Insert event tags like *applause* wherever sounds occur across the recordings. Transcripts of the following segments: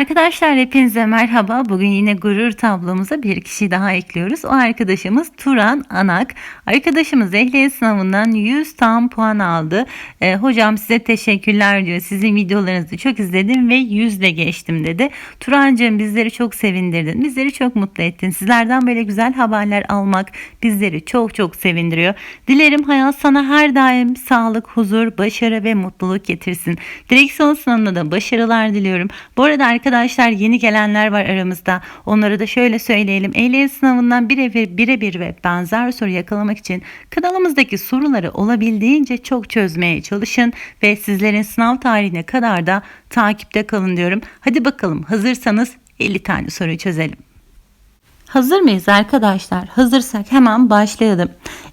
Arkadaşlar hepinize merhaba. Bugün yine gurur tablomuza bir kişi daha ekliyoruz. O arkadaşımız Turan Anak. Arkadaşımız ehliyet sınavından 100 tam puan aldı. Ee, hocam size teşekkürler diyor. Sizin videolarınızı çok izledim ve 100 de geçtim dedi. Turancığım bizleri çok sevindirdin. Bizleri çok mutlu ettin. Sizlerden böyle güzel haberler almak bizleri çok çok sevindiriyor. Dilerim hayat sana her daim sağlık, huzur, başarı ve mutluluk getirsin. Direksiyon sınavında da başarılar diliyorum. Bu arada arkadaşlar yeni gelenler var aramızda. Onlara da şöyle söyleyelim. Ehliyet sınavından birebir birebir ve benzer soru yakalamak için kanalımızdaki soruları olabildiğince çok çözmeye çalışın ve sizlerin sınav tarihine kadar da takipte kalın diyorum. Hadi bakalım hazırsanız 50 tane soruyu çözelim. Hazır mıyız arkadaşlar? Hazırsak hemen başlayalım.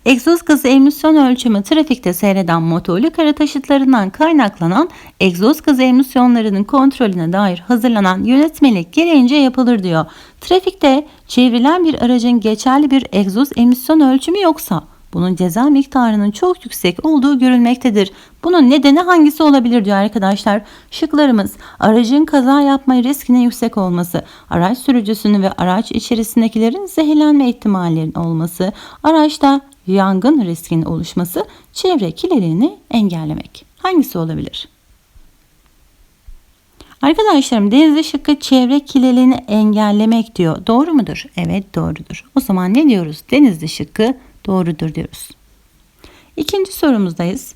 Egzoz gazı emisyon ölçümü trafikte seyreden motorlu kara taşıtlarından kaynaklanan egzoz gazı emisyonlarının kontrolüne dair hazırlanan yönetmelik gereğince yapılır diyor. Trafikte çevrilen bir aracın geçerli bir egzoz emisyon ölçümü yoksa bunun ceza miktarının çok yüksek olduğu görülmektedir. Bunun nedeni hangisi olabilir diyor arkadaşlar. Şıklarımız aracın kaza yapma riskinin yüksek olması, araç sürücüsünün ve araç içerisindekilerin zehirlenme ihtimallerinin olması, araçta yangın riskinin oluşması, çevre kirliliğini engellemek. Hangisi olabilir? Arkadaşlarım denizli şıkkı çevre kirliliğini engellemek diyor. Doğru mudur? Evet doğrudur. O zaman ne diyoruz? Denizli şıkkı doğrudur diyoruz. İkinci sorumuzdayız.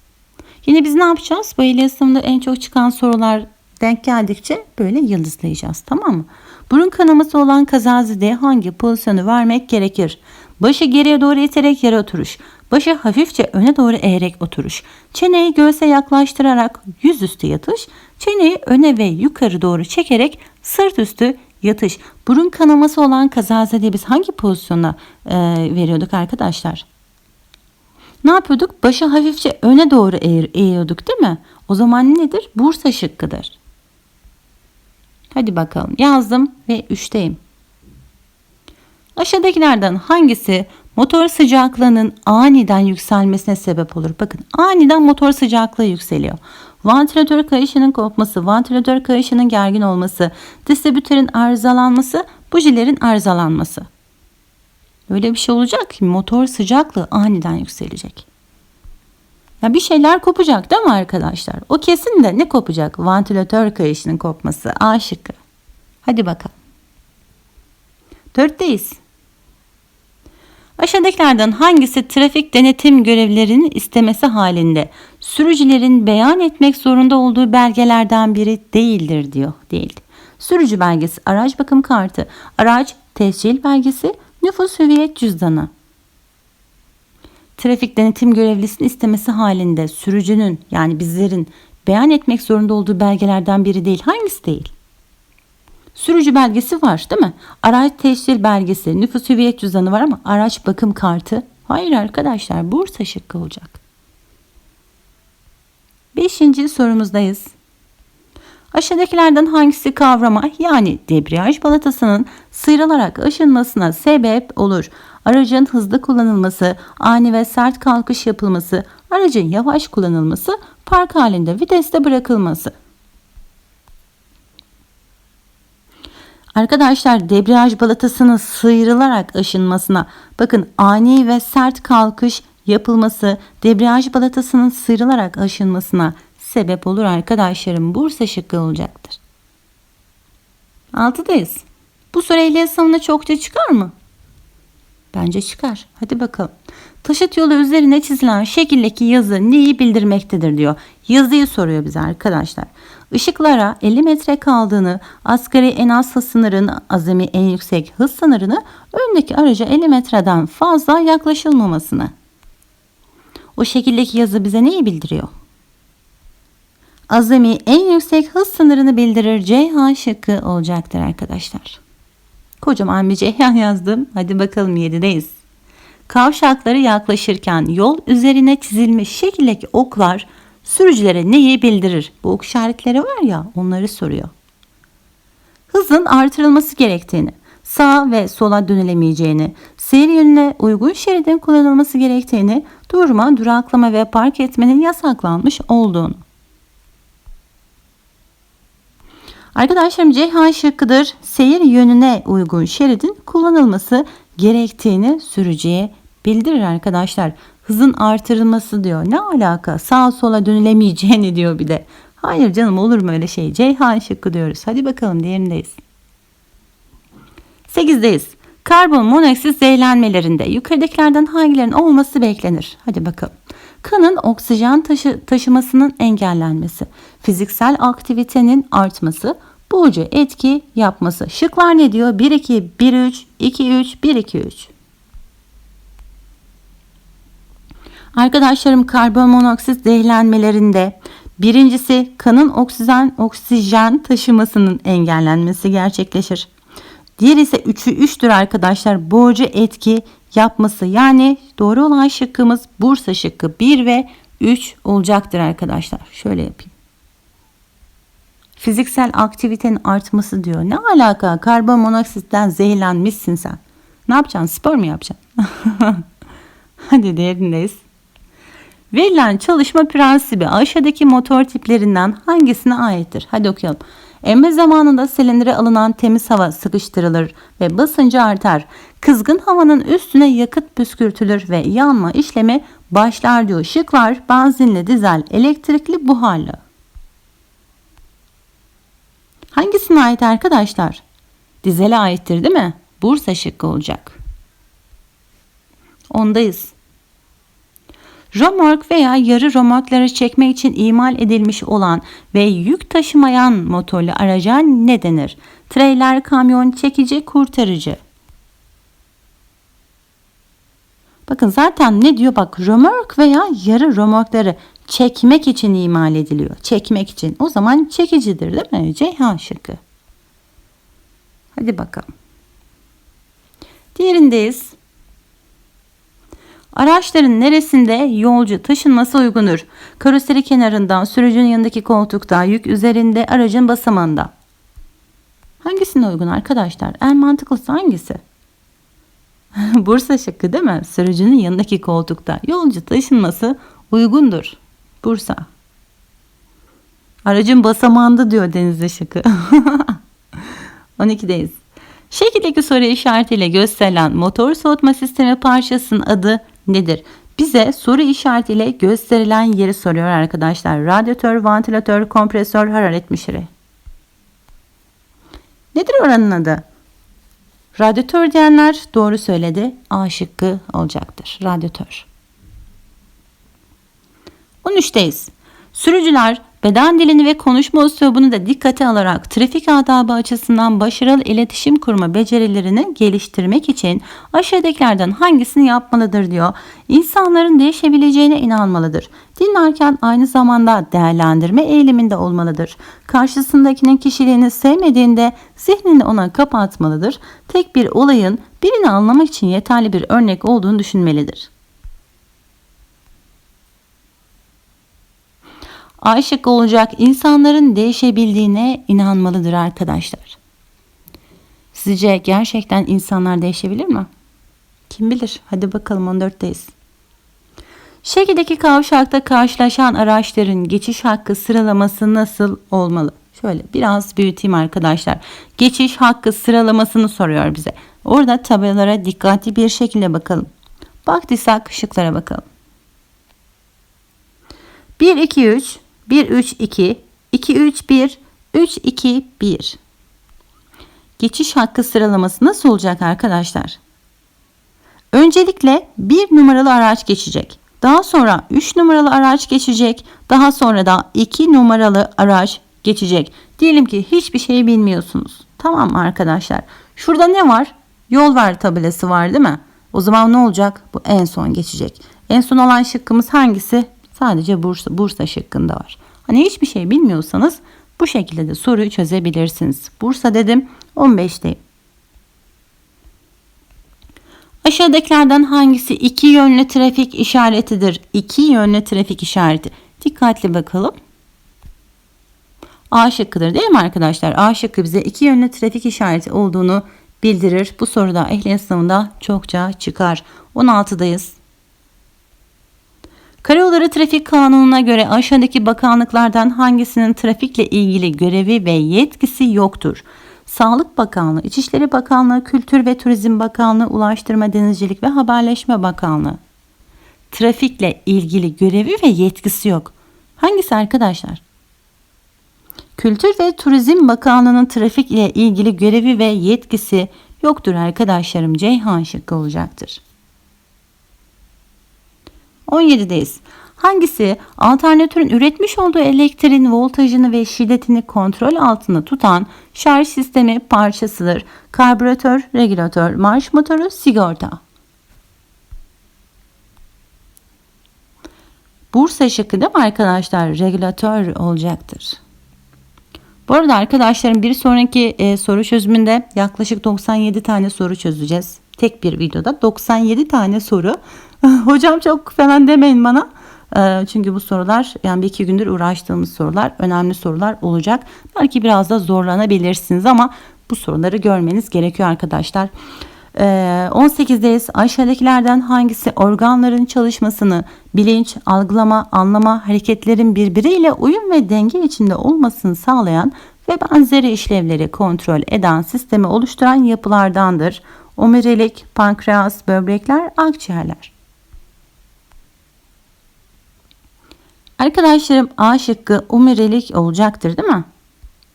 Yine biz ne yapacağız? Bu sınavında en çok çıkan sorular denk geldikçe böyle yıldızlayacağız tamam mı? Burun kanaması olan kazazede hangi pozisyonu vermek gerekir? Başı geriye doğru iterek yere oturuş. Başı hafifçe öne doğru eğerek oturuş. Çeneyi göğse yaklaştırarak yüzüstü yatış. Çeneyi öne ve yukarı doğru çekerek sırt üstü yatış. Burun kanaması olan kazazede biz hangi pozisyona e, veriyorduk arkadaşlar? Ne yapıyorduk? Başı hafifçe öne doğru eğir, eğiyorduk değil mi? O zaman nedir? Bursa şıkkıdır. Hadi bakalım yazdım ve 3'teyim. Aşağıdakilerden hangisi motor sıcaklığının aniden yükselmesine sebep olur? Bakın aniden motor sıcaklığı yükseliyor. Vantilatör kayışının kopması, vantilatör kayışının gergin olması, distribütörün arızalanması, bujilerin arızalanması. Öyle bir şey olacak ki motor sıcaklığı aniden yükselecek. Ya bir şeyler kopacak değil mi arkadaşlar? O kesin de ne kopacak? Vantilatör kayışının kopması. A şıkkı. Hadi bakalım. Dörtteyiz. Aşağıdakilerden hangisi trafik denetim görevlerinin istemesi halinde sürücülerin beyan etmek zorunda olduğu belgelerden biri değildir diyor. Değil. Sürücü belgesi, araç bakım kartı, araç tescil belgesi, nüfus hüviyet cüzdanı. Trafik denetim görevlisinin istemesi halinde sürücünün yani bizlerin beyan etmek zorunda olduğu belgelerden biri değil. Hangisi değil? Sürücü belgesi var değil mi? Araç teşhir belgesi, nüfus hüviyet cüzdanı var ama araç bakım kartı. Hayır arkadaşlar Bursa şıkkı olacak. Beşinci sorumuzdayız. Aşağıdakilerden hangisi kavrama yani debriyaj balatasının sıyrılarak aşınmasına sebep olur? Aracın hızlı kullanılması, ani ve sert kalkış yapılması, aracın yavaş kullanılması, park halinde viteste bırakılması. Arkadaşlar debriyaj balatasının sıyrılarak aşınmasına bakın ani ve sert kalkış yapılması debriyaj balatasının sıyrılarak aşınmasına sebep olur arkadaşlarım. Bursa şıkkı olacaktır. Altıdayız. Bu soru ehliyet sınavına çokça çıkar mı? Bence çıkar. Hadi bakalım. Taşıt yolu üzerine çizilen şekildeki yazı neyi bildirmektedir diyor. Yazıyı soruyor bize arkadaşlar. Işıklara 50 metre kaldığını, asgari en az hız sınırını, azami en yüksek hız sınırını, öndeki araca 50 metreden fazla yaklaşılmamasını. O şekildeki yazı bize neyi bildiriyor? Azami en yüksek hız sınırını bildirir Ceyhan şıkkı olacaktır arkadaşlar. Kocaman bir Ceyhan yazdım. Hadi bakalım 7'deyiz. Kavşakları yaklaşırken yol üzerine çizilmiş şekildeki oklar sürücülere neyi bildirir? Bu ok işaretleri var ya onları soruyor. Hızın artırılması gerektiğini, sağa ve sola dönülemeyeceğini, seyir yönüne uygun şeridin kullanılması gerektiğini, durma, duraklama ve park etmenin yasaklanmış olduğunu. Arkadaşlarım Ceyhan şıkkıdır. Seyir yönüne uygun şeridin kullanılması gerektiğini sürücüye bildirir arkadaşlar. Hızın artırılması diyor. Ne alaka? Sağa sola dönülemeyeceğini *laughs* diyor bir de. Hayır canım olur mu öyle şey? Ceyhan şıkkı diyoruz. Hadi bakalım diğerindeyiz. 8'deyiz. Karbon monoksit zehirlenmelerinde yukarıdakilerden hangilerinin olması beklenir? Hadi bakalım. Kanın oksijen taşı, taşımasının engellenmesi, fiziksel aktivitenin artması, boğucu etki yapması. Şıklar ne diyor? 1 2 1 3 2 3 1 2 3. Arkadaşlarım karbon monoksit zehirlenmelerinde birincisi kanın oksijen oksijen taşımasının engellenmesi gerçekleşir. Diğeri ise 3'ü 3'tür arkadaşlar. Boğucu etki yapması. Yani doğru olan şıkkımız Bursa şıkkı 1 ve 3 olacaktır arkadaşlar. Şöyle yapayım. Fiziksel aktivitenin artması diyor. Ne alaka? Karbon monoksitten zehirlenmişsin sen. Ne yapacaksın? Spor mu yapacaksın? *laughs* Hadi diğerindeyiz. Verilen çalışma prensibi aşağıdaki motor tiplerinden hangisine aittir? Hadi okuyalım. Emme zamanında silindire alınan temiz hava sıkıştırılır ve basıncı artar. Kızgın havanın üstüne yakıt püskürtülür ve yanma işlemi başlar diyor. Şıklar benzinli, dizel, elektrikli, buharlı. Hangisine ait arkadaşlar? Dizele aittir değil mi? Bursa şıkkı olacak. Ondayız. Romork veya yarı romorkları çekmek için imal edilmiş olan ve yük taşımayan motorlu araca ne denir? Trailer, kamyon, çekici, kurtarıcı. Bakın zaten ne diyor bak romork veya yarı romorkları çekmek için imal ediliyor. Çekmek için. O zaman çekicidir değil mi? Ceyhan şıkkı. Hadi bakalım. Diğerindeyiz. Araçların neresinde yolcu taşınması uygundur? Karoseri kenarından, sürücünün yanındaki koltukta, yük üzerinde, aracın basamağında. Hangisine uygun arkadaşlar? En mantıklısı hangisi? *laughs* Bursa şıkkı değil mi? Sürücünün yanındaki koltukta. Yolcu taşınması uygundur. Bursa. Aracın basamağında diyor Denizli şıkkı. *laughs* 12'deyiz. Şekildeki soru işaretiyle gösterilen motor soğutma sistemi parçasının adı nedir? Bize soru işaretiyle gösterilen yeri soruyor arkadaşlar. Radyatör, vantilatör, kompresör, hararet mişiri. Nedir oranın adı? Radyatör diyenler doğru söyledi. A şıkkı olacaktır. Radyatör. 13'teyiz. Sürücüler beden dilini ve konuşma üslubunu da dikkate alarak trafik adabı açısından başarılı iletişim kurma becerilerini geliştirmek için aşağıdakilerden hangisini yapmalıdır diyor. İnsanların değişebileceğine inanmalıdır. Dinlerken aynı zamanda değerlendirme eğiliminde olmalıdır. Karşısındakinin kişiliğini sevmediğinde zihnini ona kapatmalıdır. Tek bir olayın birini anlamak için yeterli bir örnek olduğunu düşünmelidir. Aşık olacak insanların değişebildiğine inanmalıdır arkadaşlar. Sizce gerçekten insanlar değişebilir mi? Kim bilir? Hadi bakalım 14'teyiz. Şekildeki kavşakta karşılaşan araçların geçiş hakkı sıralaması nasıl olmalı? Şöyle biraz büyüteyim arkadaşlar. Geçiş hakkı sıralamasını soruyor bize. Orada tabelalara dikkatli bir şekilde bakalım. Baktıysak şıklara bakalım. 1, 2, 3, 1 3 2 2 3 1 3 2 1 Geçiş hakkı sıralaması nasıl olacak arkadaşlar? Öncelikle 1 numaralı araç geçecek. Daha sonra 3 numaralı araç geçecek. Daha sonra da 2 numaralı araç geçecek. Diyelim ki hiçbir şey bilmiyorsunuz. Tamam mı arkadaşlar? Şurada ne var? Yol ver tabelası var değil mi? O zaman ne olacak? Bu en son geçecek. En son olan şıkkımız hangisi? Sadece Bursa, Bursa şıkkında var. Hani hiçbir şey bilmiyorsanız bu şekilde de soruyu çözebilirsiniz. Bursa dedim 15'teyim. Aşağıdakilerden hangisi iki yönlü trafik işaretidir? İki yönlü trafik işareti. Dikkatli bakalım. A şıkkıdır değil mi arkadaşlar? A şıkkı bize iki yönlü trafik işareti olduğunu bildirir. Bu soruda ehliyet sınavında çokça çıkar. 16'dayız. Karayolları Trafik Kanunu'na göre aşağıdaki bakanlıklardan hangisinin trafikle ilgili görevi ve yetkisi yoktur? Sağlık Bakanlığı, İçişleri Bakanlığı, Kültür ve Turizm Bakanlığı, Ulaştırma, Denizcilik ve Haberleşme Bakanlığı. Trafikle ilgili görevi ve yetkisi yok. Hangisi arkadaşlar? Kültür ve Turizm Bakanlığı'nın trafik ile ilgili görevi ve yetkisi yoktur arkadaşlarım. Ceyhan şıkkı olacaktır. 17'deyiz. Hangisi alternatörün üretmiş olduğu elektriğin voltajını ve şiddetini kontrol altında tutan şarj sistemi parçasıdır? Karbüratör, regülatör, marş motoru, sigorta. Bursa şıkkı değil mi arkadaşlar? Regülatör olacaktır. Bu arada arkadaşlarım bir sonraki e, soru çözümünde yaklaşık 97 tane soru çözeceğiz. Tek bir videoda 97 tane soru. *laughs* Hocam çok falan demeyin bana. E, çünkü bu sorular yani bir iki gündür uğraştığımız sorular önemli sorular olacak. Belki biraz da zorlanabilirsiniz ama bu soruları görmeniz gerekiyor arkadaşlar. 18'deyiz. Ee, Aşağıdakilerden hangisi organların çalışmasını, bilinç, algılama, anlama, hareketlerin birbiriyle uyum ve denge içinde olmasını sağlayan ve benzeri işlevleri kontrol eden sistemi oluşturan yapılardandır. Omurilik, pankreas, böbrekler, akciğerler. Arkadaşlarım A şıkkı omurilik olacaktır değil mi?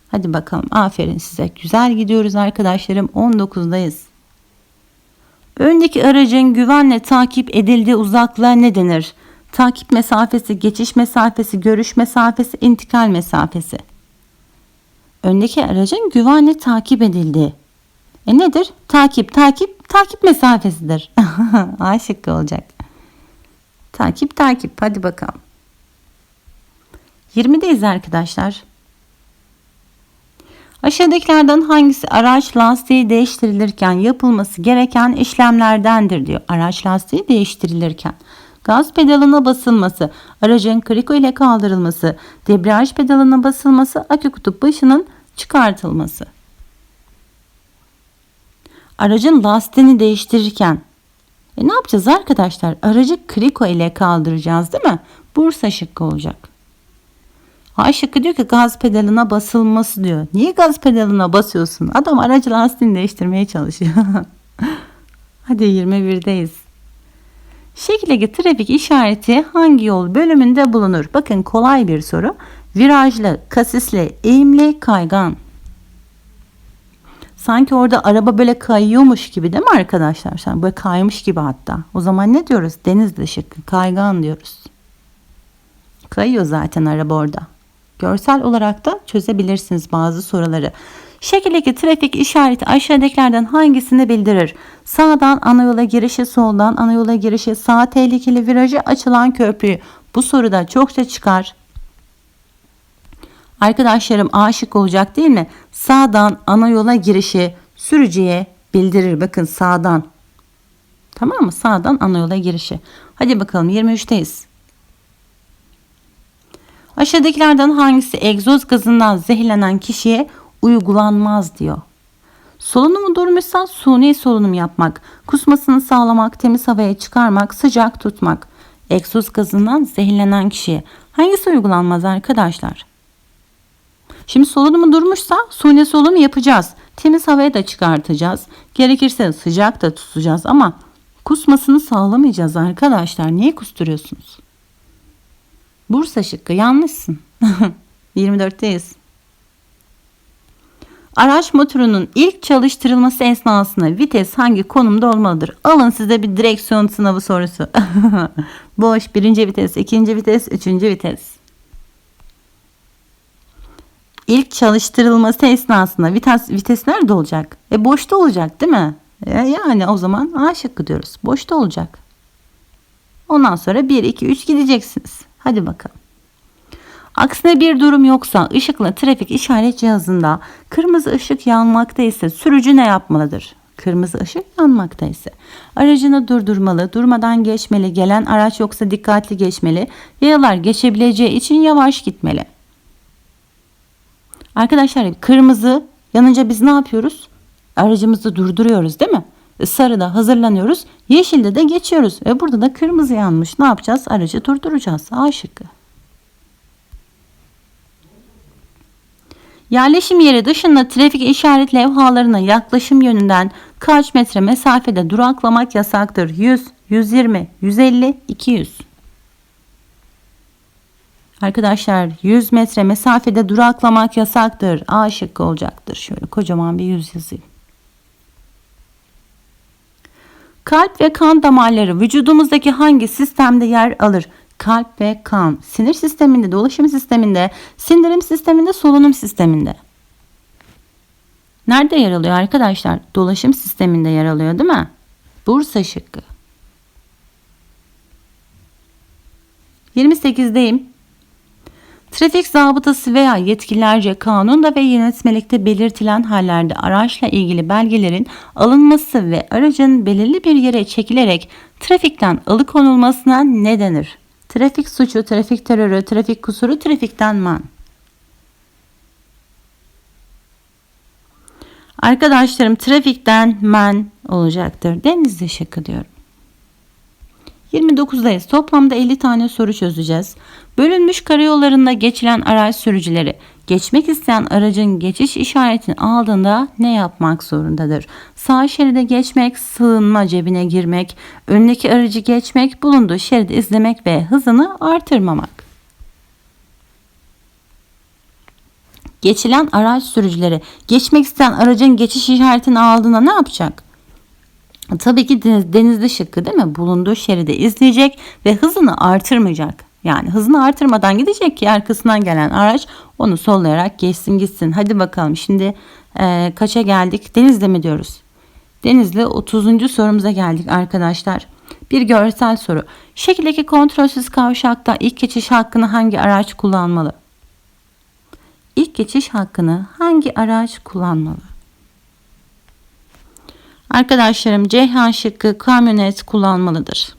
Hadi bakalım aferin size. Güzel gidiyoruz arkadaşlarım. 19'dayız. Öndeki aracın güvenle takip edildiği uzaklığa ne denir? Takip mesafesi, geçiş mesafesi, görüş mesafesi, intikal mesafesi. Öndeki aracın güvenle takip edildiği. E nedir? Takip, takip, takip mesafesidir. *laughs* A şıkkı olacak. Takip, takip. Hadi bakalım. 20'deyiz arkadaşlar. Aşağıdakilerden hangisi araç lastiği değiştirilirken yapılması gereken işlemlerdendir diyor. Araç lastiği değiştirilirken. Gaz pedalına basılması, aracın kriko ile kaldırılması, debriyaj pedalına basılması, akü kutup başının çıkartılması. Aracın lastiğini değiştirirken e ne yapacağız arkadaşlar? Aracı kriko ile kaldıracağız değil mi? Bursa şıkkı olacak. A şıkkı diyor ki gaz pedalına basılması diyor. Niye gaz pedalına basıyorsun? Adam aracı lastiğini değiştirmeye çalışıyor. *laughs* Hadi 21'deyiz. Şekildeki trafik işareti hangi yol bölümünde bulunur? Bakın kolay bir soru. Virajlı, kasisli, eğimli, kaygan. Sanki orada araba böyle kayıyormuş gibi değil mi arkadaşlar? Yani böyle kaymış gibi hatta. O zaman ne diyoruz? Deniz dışı, kaygan diyoruz. Kayıyor zaten araba orada. Görsel olarak da çözebilirsiniz bazı soruları. Şekildeki trafik işareti aşağıdakilerden hangisini bildirir? Sağdan ana yola girişi, soldan ana yola girişi, sağ tehlikeli virajı, açılan köprüyü. Bu soruda çokça çıkar. Arkadaşlarım aşık olacak değil mi? Sağdan ana yola girişi sürücüye bildirir. Bakın sağdan. Tamam mı? Sağdan ana yola girişi. Hadi bakalım 23'teyiz. Aşağıdakilerden hangisi egzoz gazından zehirlenen kişiye uygulanmaz diyor. Solunumu durmuşsa suni solunum yapmak, kusmasını sağlamak, temiz havaya çıkarmak, sıcak tutmak. Egzoz gazından zehirlenen kişiye hangisi uygulanmaz arkadaşlar? Şimdi solunumu durmuşsa suni solunum yapacağız. Temiz havaya da çıkartacağız. Gerekirse sıcak da tutacağız ama kusmasını sağlamayacağız arkadaşlar. Niye kusturuyorsunuz? Bursa şıkkı yanlışsın. *laughs* 24'teyiz. Araç motorunun ilk çalıştırılması esnasında vites hangi konumda olmalıdır? Alın size bir direksiyon sınavı sorusu. *laughs* Boş, birinci vites, ikinci vites, üçüncü vites. İlk çalıştırılması esnasında vites, vites nerede olacak? E boşta olacak değil mi? E, yani o zaman A şıkkı diyoruz. Boşta olacak. Ondan sonra 1, 2, 3 gideceksiniz. Hadi bakalım. Aksine bir durum yoksa ışıkla trafik işaret cihazında kırmızı ışık yanmakta ise sürücü ne yapmalıdır? Kırmızı ışık yanmakta ise aracını durdurmalı, durmadan geçmeli, gelen araç yoksa dikkatli geçmeli, yayalar geçebileceği için yavaş gitmeli. Arkadaşlar kırmızı yanınca biz ne yapıyoruz? Aracımızı durduruyoruz değil mi? Sarıda hazırlanıyoruz. Yeşilde de geçiyoruz. Ve burada da kırmızı yanmış. Ne yapacağız? Aracı durduracağız. A şıkkı. Yerleşim yeri dışında trafik işaret levhalarına yaklaşım yönünden kaç metre mesafede duraklamak yasaktır? 100, 120, 150, 200. Arkadaşlar 100 metre mesafede duraklamak yasaktır. A şıkkı olacaktır. Şöyle kocaman bir 100 yazayım. Kalp ve kan damarları vücudumuzdaki hangi sistemde yer alır? Kalp ve kan. Sinir sisteminde, dolaşım sisteminde, sindirim sisteminde, solunum sisteminde. Nerede yer alıyor arkadaşlar? Dolaşım sisteminde yer alıyor değil mi? Bursa şıkkı. 28'deyim. Trafik zabıtası veya yetkililerce kanunda ve yönetmelikte belirtilen hallerde araçla ilgili belgelerin alınması ve aracın belirli bir yere çekilerek trafikten alıkonulmasına ne denir? Trafik suçu, trafik terörü, trafik kusuru, trafikten man. Arkadaşlarım trafikten men olacaktır. Denizli şıkkı diyorum. 29'dayız. Toplamda 50 tane soru çözeceğiz. Bölünmüş karayollarında geçilen araç sürücüleri geçmek isteyen aracın geçiş işaretini aldığında ne yapmak zorundadır? Sağ şeride geçmek, sığınma cebine girmek, öndeki aracı geçmek, bulunduğu şeridi izlemek ve hızını artırmamak. Geçilen araç sürücüleri geçmek isteyen aracın geçiş işaretini aldığında ne yapacak? Tabii ki deniz, denizli şıkkı değil mi? Bulunduğu şeridi izleyecek ve hızını artırmayacak. Yani hızını artırmadan gidecek ki arkasından gelen araç onu sollayarak geçsin gitsin. Hadi bakalım şimdi e, kaça geldik? Denizli mi diyoruz? Denizli 30. sorumuza geldik arkadaşlar. Bir görsel soru. Şekildeki kontrolsüz kavşakta ilk geçiş hakkını hangi araç kullanmalı? İlk geçiş hakkını hangi araç kullanmalı? Arkadaşlarım Ceyhan şıkkı kamyonet kullanmalıdır.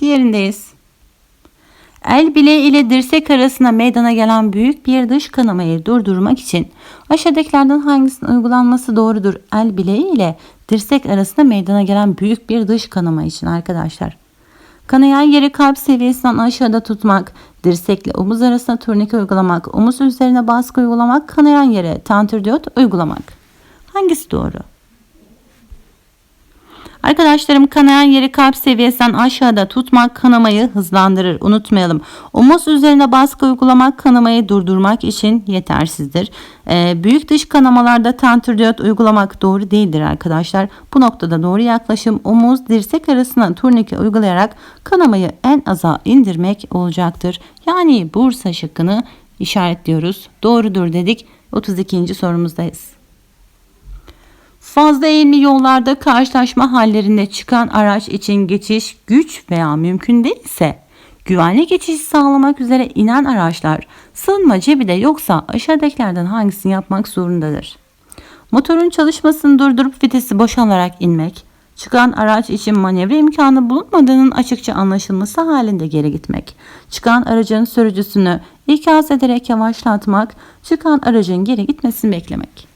Diğerindeyiz. El bileği ile dirsek arasında meydana gelen büyük bir dış kanamayı durdurmak için aşağıdakilerden hangisinin uygulanması doğrudur? El bileği ile dirsek arasında meydana gelen büyük bir dış kanama için arkadaşlar. Kanayan yeri kalp seviyesinden aşağıda tutmak, dirsekle omuz arasında turnike uygulamak, omuz üzerine baskı uygulamak, kanayan yere tanturdiyot uygulamak. Hangisi doğru? Arkadaşlarım kanayan yeri kalp seviyesinden aşağıda tutmak kanamayı hızlandırır. Unutmayalım. Omuz üzerine baskı uygulamak kanamayı durdurmak için yetersizdir. Ee, büyük dış kanamalarda tanturdiyot uygulamak doğru değildir arkadaşlar. Bu noktada doğru yaklaşım omuz dirsek arasına turnike uygulayarak kanamayı en aza indirmek olacaktır. Yani Bursa şıkkını işaretliyoruz. Doğrudur dedik. 32. sorumuzdayız. Fazla eğimli yollarda karşılaşma hallerinde çıkan araç için geçiş güç veya mümkün değilse güvenli geçiş sağlamak üzere inen araçlar sığınma cebi de yoksa aşağıdakilerden hangisini yapmak zorundadır? Motorun çalışmasını durdurup vitesi boşalarak inmek, çıkan araç için manevra imkanı bulunmadığının açıkça anlaşılması halinde geri gitmek, çıkan aracın sürücüsünü ikaz ederek yavaşlatmak, çıkan aracın geri gitmesini beklemek.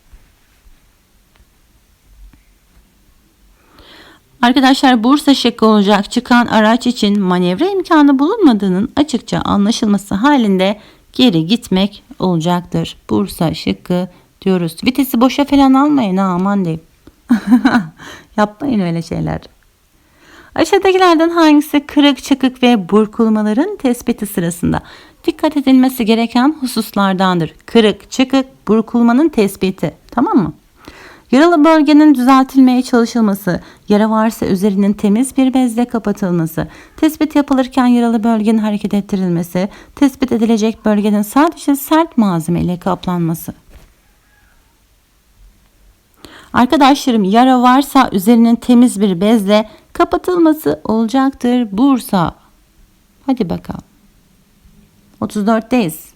Arkadaşlar Bursa şıkkı olacak çıkan araç için manevra imkanı bulunmadığının açıkça anlaşılması halinde geri gitmek olacaktır. Bursa şıkkı diyoruz. Vitesi boşa falan almayın aman diyeyim. *laughs* Yapmayın öyle şeyler. Aşağıdakilerden hangisi kırık, çıkık ve burkulmaların tespiti sırasında dikkat edilmesi gereken hususlardandır? Kırık, çıkık, burkulmanın tespiti. Tamam mı? Yaralı bölgenin düzeltilmeye çalışılması, yara varsa üzerinin temiz bir bezle kapatılması, tespit yapılırken yaralı bölgenin hareket ettirilmesi, tespit edilecek bölgenin sadece sert malzeme ile kaplanması. Arkadaşlarım yara varsa üzerinin temiz bir bezle kapatılması olacaktır. Bursa. Hadi bakalım. 34'teyiz.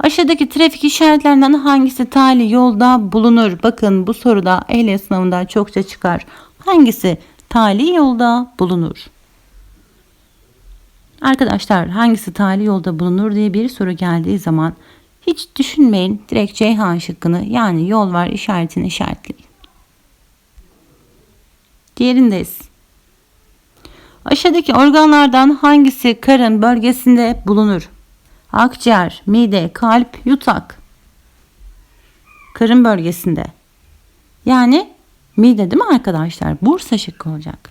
Aşağıdaki trafik işaretlerinden hangisi tali yolda bulunur? Bakın bu soruda ehliyet sınavından çokça çıkar. Hangisi tali yolda bulunur? Arkadaşlar hangisi tali yolda bulunur diye bir soru geldiği zaman Hiç düşünmeyin. Direkt Ceyhan şıkkını yani yol var işaretini işaretleyin. Diğerindeyiz. Aşağıdaki organlardan hangisi karın bölgesinde bulunur? Akciğer, mide, kalp, yutak. Karın bölgesinde. Yani mide değil mi arkadaşlar? Bursa şıkkı olacak.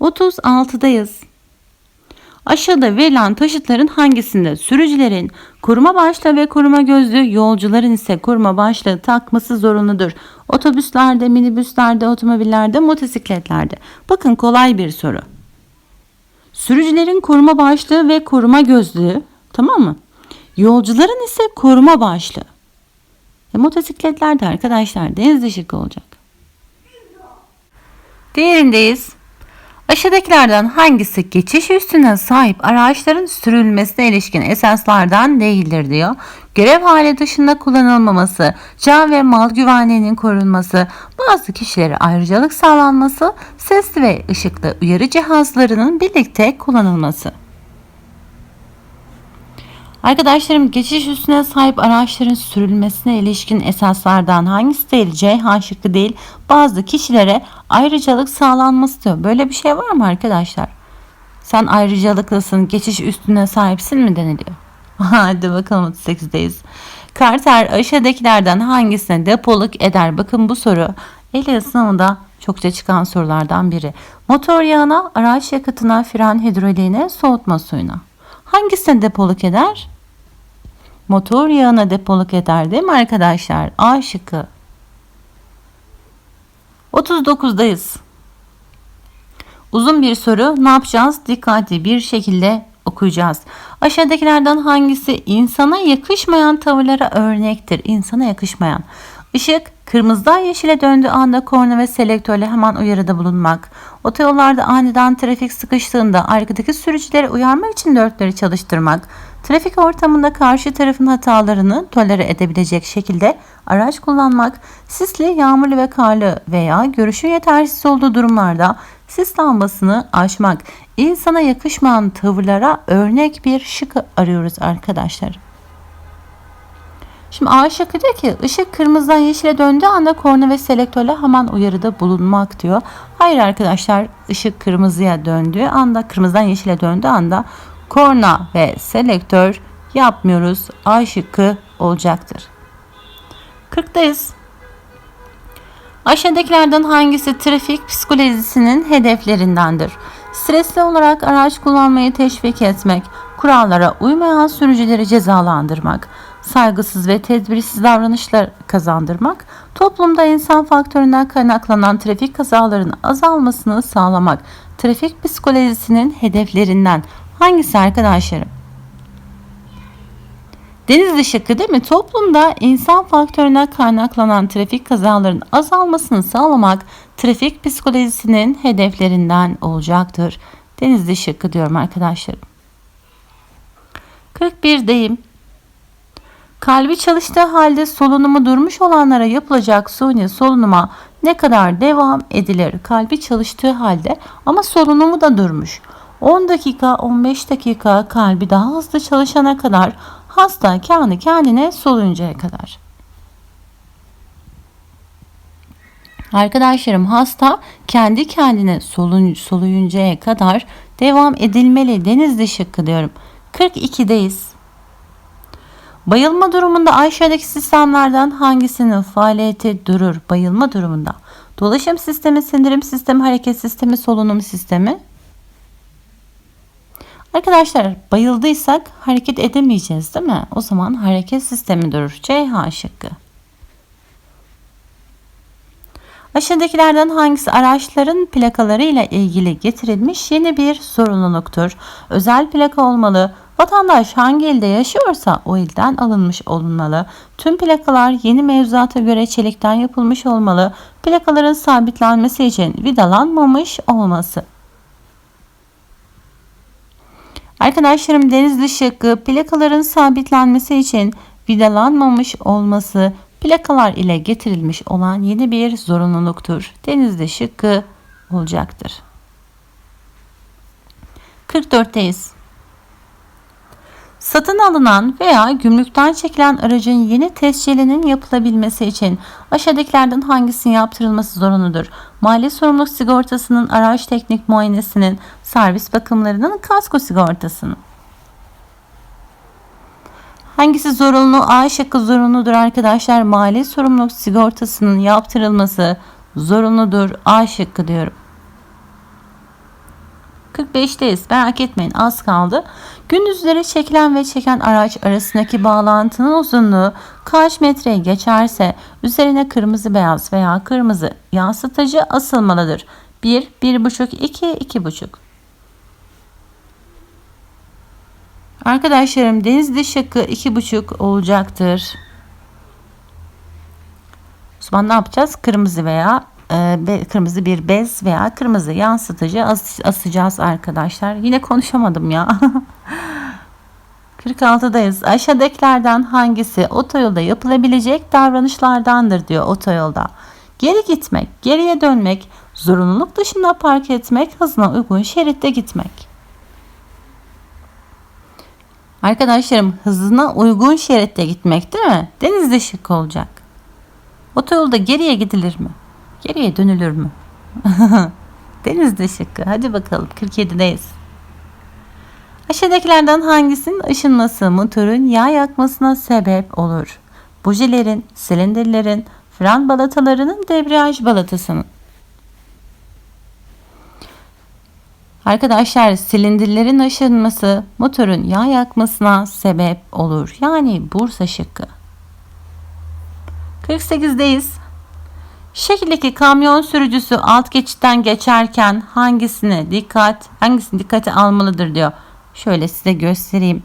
36'dayız. Aşağıda verilen taşıtların hangisinde sürücülerin koruma başlığı ve koruma gözlüğü, yolcuların ise koruma başlığı takması zorunludur. Otobüslerde, minibüslerde, otomobillerde, motosikletlerde. Bakın kolay bir soru. Sürücülerin koruma başlığı ve koruma gözlüğü, tamam mı? Yolcuların ise koruma başlığı. E, motosikletlerde arkadaşlar deniz dışı olacak. Diğerindeyiz. Aşağıdakilerden hangisi geçiş üstüne sahip araçların sürülmesine ilişkin esaslardan değildir diyor. Görev hali dışında kullanılmaması, can ve mal güvenliğinin korunması, bazı kişilere ayrıcalık sağlanması, sesli ve ışıklı uyarı cihazlarının birlikte kullanılması. Arkadaşlarım geçiş üstüne sahip araçların sürülmesine ilişkin esaslardan hangisi değil? C şıkkı değil. Bazı kişilere ayrıcalık sağlanması diyor. Böyle bir şey var mı arkadaşlar? Sen ayrıcalıklısın, geçiş üstüne sahipsin mi deniliyor? *laughs* Hadi bakalım 38'deyiz. Carter aşağıdakilerden hangisine depoluk eder? Bakın bu soru el sınavında çokça çıkan sorulardan biri. Motor yağına, araç yakıtına, fren hidroliğine, soğutma suyuna. Hangisine depoluk eder? Motor yağına depoluk eder değil mi arkadaşlar? A şıkkı. 39'dayız. Uzun bir soru. Ne yapacağız? Dikkatli bir şekilde okuyacağız. Aşağıdakilerden hangisi insana yakışmayan tavırlara örnektir? İnsana yakışmayan. Işık kırmızıdan yeşile döndüğü anda korna ve selektörle hemen uyarıda bulunmak. Otoyollarda aniden trafik sıkıştığında arkadaki sürücüleri uyarmak için dörtleri çalıştırmak. Trafik ortamında karşı tarafın hatalarını tolere edebilecek şekilde araç kullanmak, sisli, yağmurlu ve karlı veya görüşün yetersiz olduğu durumlarda sis lambasını açmak, insana yakışmayan tavırlara örnek bir şık arıyoruz arkadaşlar. Şimdi A şıkkı diyor ki ışık kırmızıdan yeşile döndüğü anda korna ve selektörle hemen uyarıda bulunmak diyor. Hayır arkadaşlar ışık kırmızıya döndüğü anda kırmızıdan yeşile döndüğü anda korna ve selektör yapmıyoruz. A şıkkı olacaktır. 40'dayız. Aşağıdakilerden hangisi trafik psikolojisinin hedeflerindendir? Stresli olarak araç kullanmayı teşvik etmek, kurallara uymayan sürücüleri cezalandırmak, saygısız ve tedbirsiz davranışlar kazandırmak, toplumda insan faktöründen kaynaklanan trafik kazalarının azalmasını sağlamak, trafik psikolojisinin hedeflerinden hangisi arkadaşlarım? Deniz şıkkı değil mi? Toplumda insan faktöründen kaynaklanan trafik kazalarının azalmasını sağlamak trafik psikolojisinin hedeflerinden olacaktır. Denizli şıkkı diyorum arkadaşlarım. 41 deyim. Kalbi çalıştığı halde solunumu durmuş olanlara yapılacak suni solunuma ne kadar devam edilir? Kalbi çalıştığı halde ama solunumu da durmuş. 10 dakika 15 dakika kalbi daha hızlı çalışana kadar hasta kendi kendine soluncaya kadar. Arkadaşlarım hasta kendi kendine solun, soluyuncaya kadar devam edilmeli. Denizli şıkkı diyorum. 42'deyiz. Bayılma durumunda aşağıdaki sistemlerden hangisinin faaliyeti durur? Bayılma durumunda. Dolaşım sistemi, sindirim sistemi, hareket sistemi, solunum sistemi. Arkadaşlar bayıldıysak hareket edemeyeceğiz değil mi? O zaman hareket sistemi durur. C şıkkı. Aşağıdakilerden hangisi araçların plakaları ile ilgili getirilmiş yeni bir sorumluluktur? Özel plaka olmalı. Vatandaş hangi ilde yaşıyorsa o ilden alınmış olunmalı. Tüm plakalar yeni mevzuata göre çelikten yapılmış olmalı. Plakaların sabitlenmesi için vidalanmamış olması. Arkadaşlarım Denizli şıkkı plakaların sabitlenmesi için vidalanmamış olması plakalar ile getirilmiş olan yeni bir zorunluluktur. Denizli şıkkı olacaktır. 44'teyiz. Satın alınan veya gümrükten çekilen aracın yeni tescilinin yapılabilmesi için aşağıdakilerden hangisinin yaptırılması zorunludur? Mali sorumluluk sigortasının, araç teknik muayenesinin, servis bakımlarının, kasko sigortasının. Hangisi zorunlu? A şıkkı zorunludur arkadaşlar. Mali sorumluluk sigortasının yaptırılması zorunludur. A şıkkı diyorum. 45'teyiz. Merak etmeyin az kaldı. Gündüzleri çekilen ve çeken araç arasındaki bağlantının uzunluğu kaç metreye geçerse üzerine kırmızı beyaz veya kırmızı yansıtıcı asılmalıdır. 1, 1,5, 2, 2,5. Arkadaşlarım denizli şıkkı 2,5 olacaktır. O zaman ne yapacağız? Kırmızı veya kırmızı bir bez veya kırmızı yansıtıcı as asacağız arkadaşlar. Yine konuşamadım ya. *laughs* 46'dayız. Aşağıdakilerden hangisi otoyolda yapılabilecek davranışlardandır diyor otoyolda. Geri gitmek, geriye dönmek, zorunluluk dışında park etmek, hızına uygun şeritte gitmek. Arkadaşlarım hızına uygun şeritte gitmek değil mi? Denizde şık olacak. Otoyolda geriye gidilir mi? Geriye dönülür mü? *laughs* Denizde şıkkı. Hadi bakalım 47'deyiz. Aşağıdakilerden hangisinin ışınması motorun yağ yakmasına sebep olur? Bujilerin, silindirlerin, fren balatalarının, debriyaj balatasının. Arkadaşlar silindirlerin aşınması motorun yağ yakmasına sebep olur. Yani Bursa şıkkı. 48'deyiz. Şekildeki kamyon sürücüsü alt geçitten geçerken hangisine dikkat, hangisini dikkate almalıdır diyor. Şöyle size göstereyim.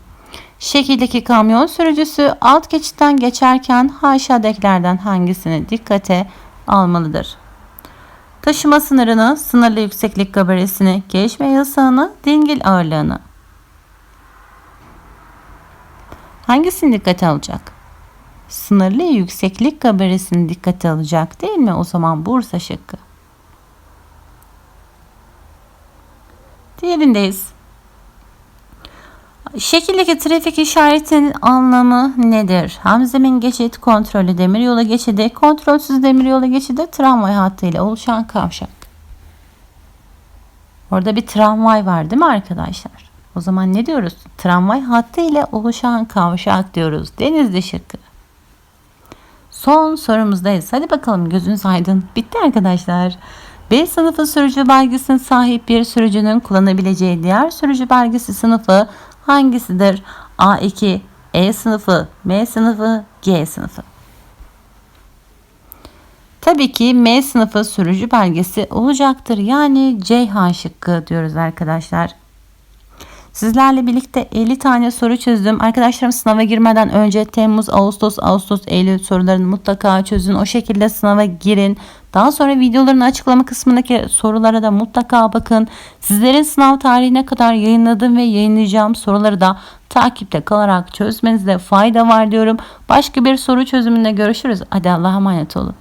Şekildeki kamyon sürücüsü alt geçitten geçerken aşağıdakilerden hangisini dikkate almalıdır? Taşıma sınırını, sınırlı yükseklik gabaresini, geçme yasağını, dingil ağırlığını. Hangisini dikkate alacak? Sınırlı yükseklik gabaresini dikkate alacak değil mi? O zaman Bursa şıkkı. Diğerindeyiz. Şekildeki trafik işaretinin anlamı nedir? Hamzemin geçit kontrolü demiryolu geçidi, kontrolsüz demiryolu geçidi tramvay hattı ile oluşan kavşak. Orada bir tramvay var değil mi arkadaşlar? O zaman ne diyoruz? Tramvay hattı ile oluşan kavşak diyoruz. Denizli şıkkı. Son sorumuzdayız. Hadi bakalım gözünüz aydın. Bitti arkadaşlar. B sınıfı sürücü belgesine sahip bir sürücünün kullanabileceği diğer sürücü belgesi sınıfı hangisidir? A2, E sınıfı, M sınıfı, G sınıfı. Tabii ki M sınıfı sürücü belgesi olacaktır. Yani Ceyhan şıkkı diyoruz arkadaşlar. Sizlerle birlikte 50 tane soru çözdüm. Arkadaşlarım sınava girmeden önce Temmuz, Ağustos, Ağustos, Eylül sorularını mutlaka çözün. O şekilde sınava girin. Daha sonra videoların açıklama kısmındaki sorulara da mutlaka bakın. Sizlerin sınav tarihine kadar yayınladığım ve yayınlayacağım soruları da takipte kalarak çözmenizde fayda var diyorum. Başka bir soru çözümünde görüşürüz. Hadi Allah'a emanet olun.